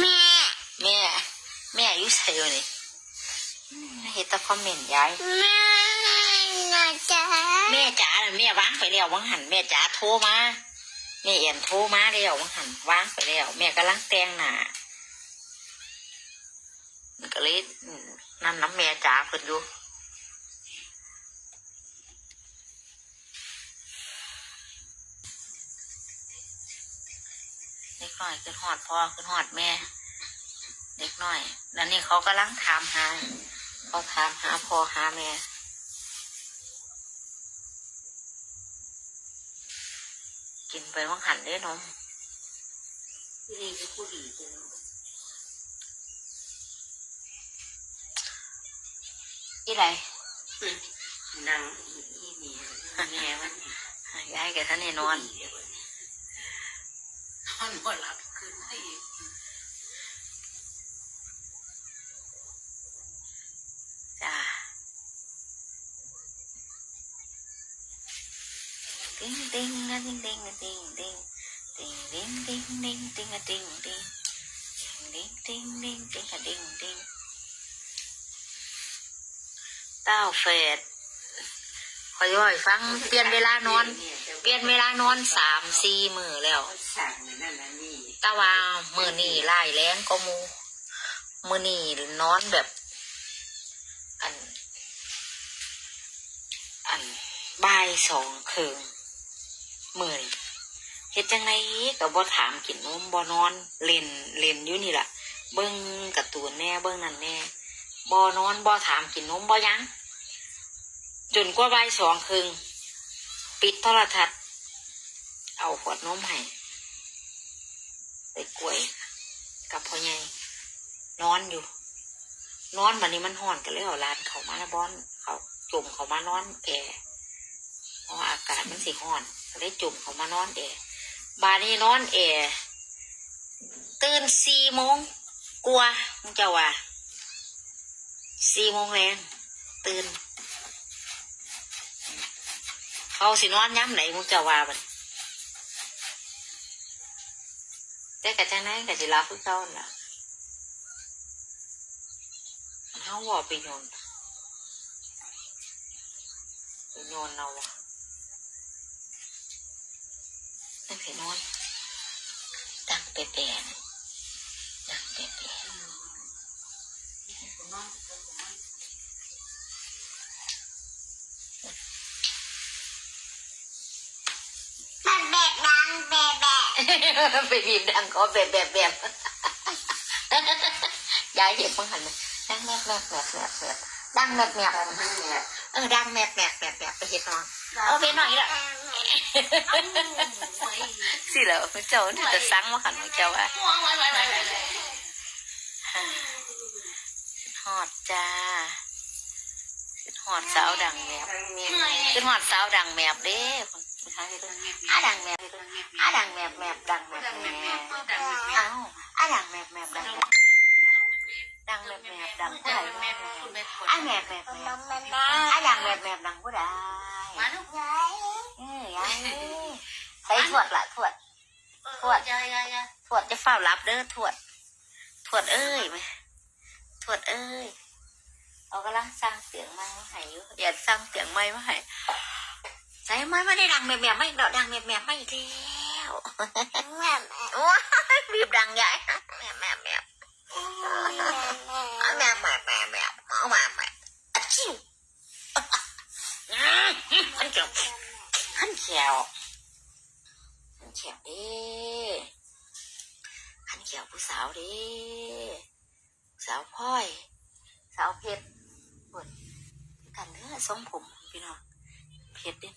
แม่ แม่ แม่อายุใส่อยู่นี่เห็นต่คอมเมนต์ยาย แม่จ๋าแม่จ๋าแม่วางไปแล้ววังหันแม่จ๋าโทรมาแม่เอ็นโทรมาแล้ววังหันวางไปแล้ว แม่กำลังแต่งหน้าก็เลยนั่นน้ำแม่จ๋าคนอยู่ น้อยขึ้นหอดพ่อขึ้นหอดแม่ เด็กน้อยแล้วนี่เขากำลังถามหาเขาถามหาพ่อหาแม่กินไปว่างหันด้วยนมที่นี่ก็ผู้ดีจังอีไรนางอีนี่แม่มันยายกับท่านนี่นอน นอนบ่หลับขึ้นให้อีกจ้าติ้งติ้งนะติ้งติ้งนะติ้งติ้งติ้งติ้งติ้งติ้งติ้งอะติ้งติ้งติ้งติ้งติ้งติ้งอะติ้งติ้งเต้าเฟดคอยย่อยฟังเปลี่ยนเวลานอน เปลี่ยนเวลานอนสามสี่มือแล้วสั่งนั่นนี่ตาว่ามือนี่ไล่แรงก็มู มือนี่นอนแบบ อัน อันบ่ายสองครึ่งมือนี่เฮ็ดจังไงกับบ่ถามกินนมบ่นอนเล่นเล่นอยู่นี่แหละเบิ้งกระตูนแน่เบิ้งนั่นแน่บ่นอนบ่ถามกินนมบ่ยังจนกว่าบ่ายสองครึ่ง ปิดโทรทัศน์ เอาขวดนมให้ไปกล้วย กับพ่อใหญ่นอนอยู่ นอนวันนี้มันห่อนกันเลยเอาลานเขามาแล้วบอนเขาจุ่มเขามานอนแอร์เพราะอากาศมันสิห่อนก็เลยจุ่มเขามานอนแอร์บานนี้นอนแอร์ตื่นสี่โมงกลัวมึงจะว่าสี่โมงแรงตื่น เขาสินอนย้ำไหนมึงจะว่าบัดแต่กะจังนั้นกะสิลาคือเก่าน่ะเฮาว่าไปโยนไปโยนเอาอะตั้งแต่นอนตั้งแต่แปนตั้งแต่แปน มันแบกดังแบกแบก ไปบีบดังก็แบบแบบแบบยายเห็นมั้งหันดังแมบแมบแมบแมบแมบดังแมบแมบทำให้แม่เออดังแมบแมบแมบแมบไปเห็นน้องเอาไปหน่อยละสิเหรอเจ้าน่าจะสั่งมาหันเจ้าว่าหอดจ้าหอดสาวดังแมบขึ้นหอดสาวดังแมบเด้คน อาดังแมบอาดังแมบแมบดังแมบแมบเอ้าอาดังแมบแมบดังแมบดังแมบแมบดังผู้ใดแมบอาแมบแมบแมน้อบงแม่แม่อาดังแมบแมบดังผู้ใดมาลูกยายเอ้ยยายใส่ถวดละถวดปวดถวดจะเฝ้ารับเด้อถวดถวดเอ้ยไหมถวดเอ้ยเอากำลังสร้างเสียงไม้มาให้อยู่อย่าสร้างเสียงไม้มาให้ ใส่ไม้ไม่ได้ดังแมบแมบไม่ดอกดังแมบแมบไม่อีกแล้วแม่แม่ว้ายบีบดังใหญ่แมบแมบแมบแม่แมบแมบแมบแมบเอามาแมบอะชิวขันเขียวขันเขียวขันเขียวเด้ขันเขียวผู้สาวเด้สาวพ่อย สาวเพชรปวดกันเด้อทรงผมพี่น้องเพชรเด้